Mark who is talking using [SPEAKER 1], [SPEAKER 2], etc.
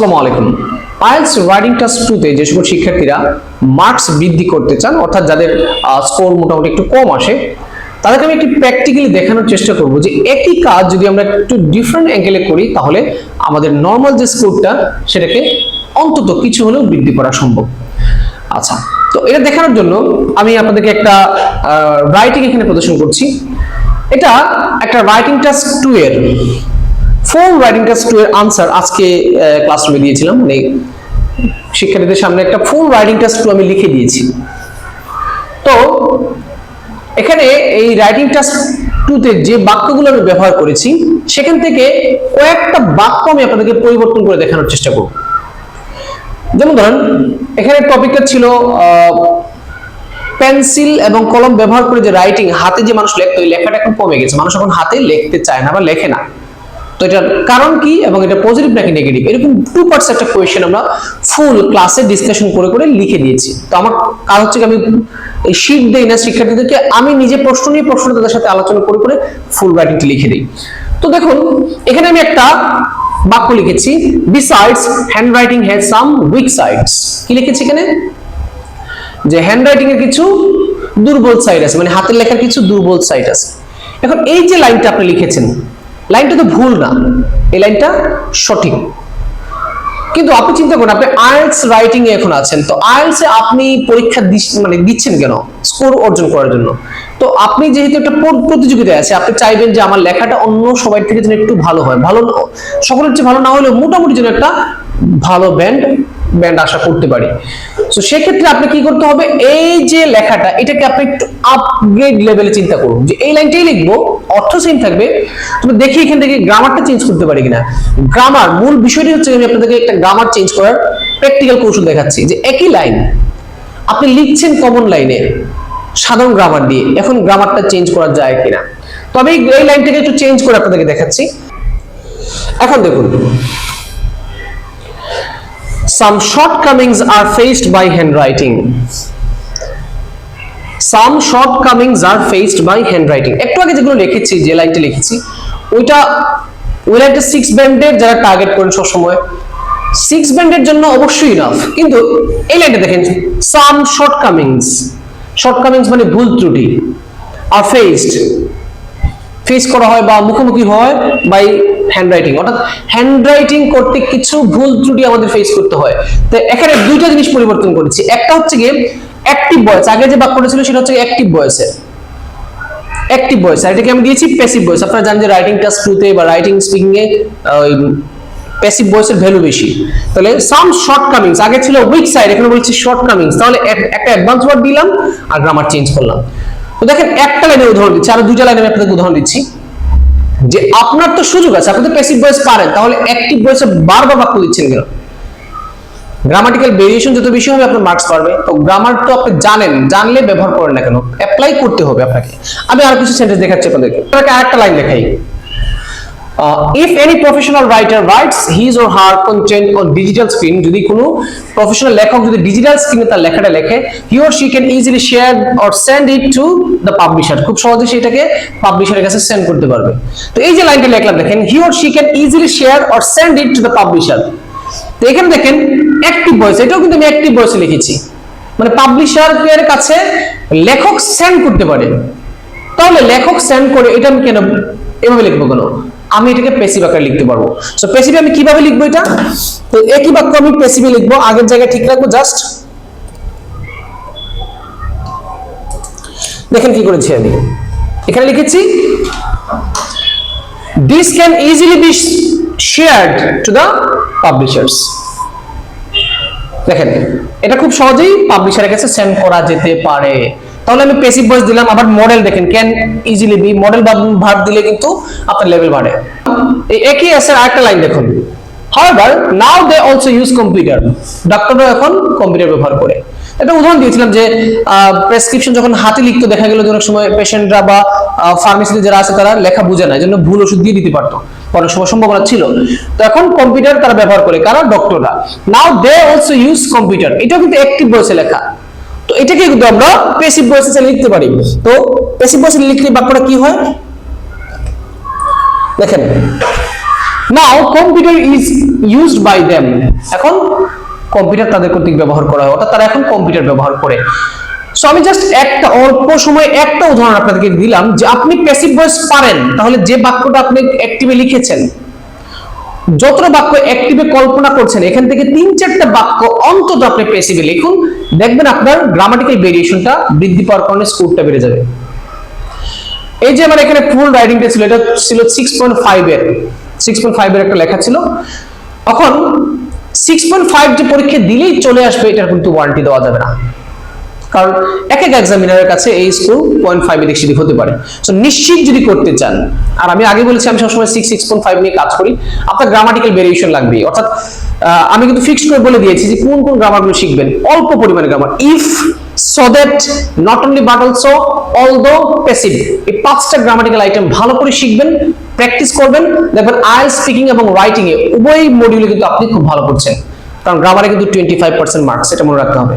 [SPEAKER 1] আসসালামু আলাইকুম। IELTS writing test টুতে যে সকল শিক্ষার্থীরা মার্কস বৃদ্ধি করতে চান, অর্থাৎ যাদের স্কোর মোটামুটি একটু কম আসে, তাদেরকে আমি একটি প্র্যাকটিক্যালি দেখানোর চেষ্টা করব যে একই কাজ যদি আমরা একটু ডিফারেন্ট অ্যাঙ্গেলে করি, তাহলে আমাদের নর্মাল যে স্কোরটা সেটাকে অন্তত কিছু হলেও বৃদ্ধি করা সম্ভব। আচ্ছা তো এটা দেখানোর জন্য আমি আপনাদেরকে একটা রাইটিং এখানে প্রদর্শন করছি। এটা একটা রাইটিং টেস্ট টু এর ফোর রাইটিং টেস্ট টু এর আনসার আজকে ক্লাসরুমে দিয়েছিলাম। মানে শিক্ষার্থীদের সামনে একটা ফুল রাইটিং টেস্ট টু আমি লিখে দিয়েছি। তো এখানে এই রাইটিং টেস্ট টুতে যে বাক্যগুলো আমি ব্যবহার করেছি, সেখান থেকে কয়েকটা বাক্য আমি আপনাদেরকে পরিবর্তন করে দেখানোর চেষ্টা করব। যেমন ধরেন, এখানে টপিকটা ছিল পেন্সিল এবং কলম ব্যবহার করে যে রাইটিং হাতে যে মানুষ লেখতো ওই লেখাটা এখন কমে গেছে। মানুষ এখন হাতে লিখতে চায় না বা লেখে না। তো এটার কারণ কি এবং এটা পজিটিভ নাকি নেগেটিভ এরকম টু পার্টস একটা কোয়েশ্চেন আমরা ফুল ক্লাসে ডিসকাশন করে করে লিখে দিয়েছি। তো আমার কাজ হচ্ছে আমি এই শিট দেই না শিক্ষার্থীদেরকে, আমি নিজে প্রশ্ন নিয়ে প্রশ্ন তাদের সাথে আলোচনা করে করে ফুল রাইটিংটি লিখে দিই। তো দেখুন, এখানে আমি একটা বাক্য লিখেছি besides handwriting has some weak sides কি লিখেছি এখানে? যে হ্যান্ড রাইটিং এর কিছু দুর্বল সাইড আছে মানে হাতের লেখার কিছু দুর্বল সাইড আছে। এখন এই যে লাইনটা আপনি লিখেছেন লাইনটা তো ভুল না, এই লাইনটা সঠিক। কিন্তু আপনি চিন্তা করুন, আপনি আইএলস রাইটিং এ এখন আছেন, তো আইএলস এ আপনি পরীক্ষা মানে দিচ্ছেন কেন? স্কোর অর্জন করার জন্য। তো আপনি যেহেতু একটা প্র- প্রতিযোগিতায় আছে আপনি চাইবেন যে আমার লেখাটা অন্য সবাই থেকে যেন একটু ভালো হয়। ভালো সকলের চেয়ে ভালো না হলেও মোটামুটি যেন একটা ভালো ব্যান্ড ব্যান্ড আশা করতে পারি। তো সেক্ষেত্রে আপনি কি করতে হবে? এই যে লেখাটা, এটাকে আপনি একটু আপগ্রেড লেভেলে চিন্তা করুন। যে এই লাইনটাই লিখব, অর্থ সেম থাকবে। তুমি দেখি এখান থেকে গ্রামারটা চেঞ্জ করতে পারি কিনা। গ্রামার মূল বিষয়টি হচ্ছে আমি আপনাদেরকে একটা গ্রামার চেঞ্জ করার প্র্যাকটিক্যাল কৌশল দেখাচ্ছি। যে একই লাইন আপনি লিখছেন কমন লাইনে সাধারণ গ্রামার দিয়ে। এখন গ্রামারটা চেঞ্জ করা যায় কিনা। তো আমি এই লাইনটাকে একটু চেঞ্জ করে আপনাদেরকে দেখাচ্ছি। এখন দেখুন some shortcomings are faced by handwriting. Some shortcomings are faced by handwriting. একটু আগে যেগুলো লিখেছি, যে লাইনটা লিখেছি, ওইটা ওই লাইনটা সিক্স ব্যান্ডের যারা টার্গেট করেন সবসময় সিক্স ব্যান্ডের জন্য অবশ্যই ইনাফ কিন্তু এই লাইনটা দেখেন সাম শর্টকামিংস শর্টকামিংস মানে ভুল ত্রুটি আর ফেসড ফেস করা হয় বা মুখোমুখি হয় বাই হ্যান্ডরাইটিং অর্থাৎ হ্যান্ডরাইটিং করতে কিছু ভুল ত্রুটি আমাদের ফেস করতে হয়। তো এখানে দুইটা জিনিস পরিবর্তন করেছি। একটা হচ্ছে গিয়ে অ্যাক্টিভ ভয়েস আগে যে বাক্যটা ছিল সেটা হচ্ছে অ্যাক্টিভ ভয়েসের অ্যাক্টিভ ভয়েস আর এটাকে আমি দিয়েছি প্যাসিভ ভয়েস আপনারা জানেন যে রাইটিং টাস্ক টুতে বা রাইটিং স্পিকিং এ প্যাসিভ ভয়েসের ভ্যালু বেশি। তাহলে সাম শর্ট কামিংস আগে ছিল উইক সাইড এখানে বলছি শর্ট কামিংস তাহলে একটা অ্যাডভান্স ওয়ার্ড দিলাম আর গ্রামার চেঞ্জ করলাম। তো দেখেন একটা লাইনের উদাহরণ দিচ্ছি, আরও দুইটা লাইনে আমি আপনাদের উদাহরণ দিচ্ছি। যে আপনার তো সুযোগ আছে, আপনি তো প্যাসিভ ভয়েস পারেন, তাহলে অ্যাক্টিভ ভয়েসে বারবার বাক্য দিচ্ছেন কেন? গ্রামাটিক্যাল ভেরিয়েশন যত বেশি হবে আপনার মার্কস পারবে তো গ্রামার তো আপনি জানেন, জানলে ব্যবহার করেন না কেন? অ্যাপ্লাই করতে হবে আপনাকে। আমি আর কিছু সেন্টেন্স দেখাচ্ছি আপনাদেরকে। আপনাকে আরেকটা লাইন দেখাই। If any professional writer writes his or her content on digital screen যদি কোনো প্রফেশনাল লেখক যদি ডিজিটাল স্ক্রিনে তার লেখাটা লেখে he or she can easily share or send it to the publisher খুব সহজে সেটাকে পাবলিশারের কাছে সেন্ড করতে পারবে। তো এই যে লাইনটা লেখলাম, দেখেন he or she can easily share or send it to the publisher তো এখানে দেখেন অ্যাক্টিভ ভয়েস এটাও কিন্তু আমি অ্যাক্টিভ ভয়েসে লিখেছি। মানে পাবলিশারের কাছে লেখক সেন্ড করতে পারে। তাহলে লেখক সেন্ড করে এটা আমি কেন, এভাবে লিখব কেন? আমি এটাকে প্যাসিভ আকারে লিখতে পারব। সো প্যাসিভে আমি কীভাবে লিখব এটা? তো, একই বাক্য আমি প্যাসিভে লিখব, আগের জায়গায় ঠিক রাখব জাস্ট দেখেন কি করেছি আমি। এখানে লিখেছি this can easily be shared to the publishers দেখেন, এটা খুব সহজেই পাবলিশারের কাছে সেন্ড করা যেতে পারে। তাহলে আমি পেসিভ ভয়েস দিলাম, আবার মডেল দেখেন can easily be modal verb দিলে কিন্তু আপনার লেভেল বাড়ে। একই এসের আরেকটা লাইন দেখুন। However now they also use computer ডাক্তাররা এখন কম্পিউটার ব্যবহার করে। একটা উদাহরণ দিয়েছিলাম যে প্রেসক্রিপশন যখন হাতে লিখতে, দেখা গেল অনেক সময় পেশেন্টরা বা ফার্মেসিতে যারা আছে, তারা লেখা বুঝে না জন্য ভুল ওষুধ দিয়ে দিতে পারতো। অনেক সময় সম্ভাবনা ছিল। তো এখন কম্পিউটার তারা ব্যবহার করে, কারা? ডক্টররা now they also use computer এটাও কিন্তু অ্যাক্টিভ ভয়েসে লেখা। তো এটাকে কিন্তু আমরা প্যাসিভ ভয়েসে লিখতে পারি। তো প্যাসিভ ভয়েসে লিখলে বাক্যটা কি হয়? দেখেন। Now computer is used by them এখন কম্পিউটার তাদের কর্তৃক ব্যবহার করা হয়, অর্থাৎ তারা এখন কম্পিউটার ব্যবহার করে। সো আমি জাস্ট একটা অল্প সময় একটা উদাহরণ আপনাদেরকে দিলাম যে আপনি প্যাসিভ ভয়েস পারেন, তাহলে যে বাক্যটা আপনি অ্যাক্টিভে লিখেছেন যতটা বাক্য অ্যাক্টিভে কল্পনা করছেন, এখান থেকে তিন চারটা বাক্য অন্তত আপনি প্যাসিভে লিখুন। দেখবেন আপনার গ্রামাটিক্যাল ভেরিয়েশনটা বৃদ্ধি পাওয়ার কারণে স্কোরটা বেড়ে যাবে। এই যে আমার এখানে ফুল রাইটিংটা ছিল, এটা ছিল সিক্স পয়েন্ট ফাইভ এর। সিক্স পয়েন্ট ফাইভ এর একটা লেখা ছিল। এখন সিক্স পয়েন্ট ফাইভ যে পরীক্ষা দিলেই চলে আসবে, এটার কিন্তু ওয়ারেন্টি দেওয়া যাবে না। কারণ এক এক এক্সামিনারের কাছে এই স্কোর পয়েন্ট ফাইভ এর সিটি হতে পারে। সো নিশ্চিত যদি করতে চান, আর আমি আগে বলেছি, আমি সবসময় সিক্স সিক্স পয়েন্ট ফাইভ নিয়ে কাজ করি, আপনার গ্রামাটিক্যাল ভেরিয়েশন লাগবে অর্থাৎ আমি কিন্তু ফিক্সড করে বলে দিয়েছি যে কোন কোন গ্রামারগুলো শিখবেন। অল্প পরিমাণে grammar if so that not only but also although passive এই পাঁচটা গ্রামাটিক্যাল আইটেম ভালো করে শিখবেন প্র্যাকটিস করবেন, দেখবেন আই স্পিকিং এবং রাইটিং এ উভয় মডিউলে কিন্তু আপনি খুব ভালো করছেন। কারণ গ্রামারে কিন্তু টোয়েন্টি ফাইভ পার্সেন্ট মার্কস এটা মনে রাখতে হবে।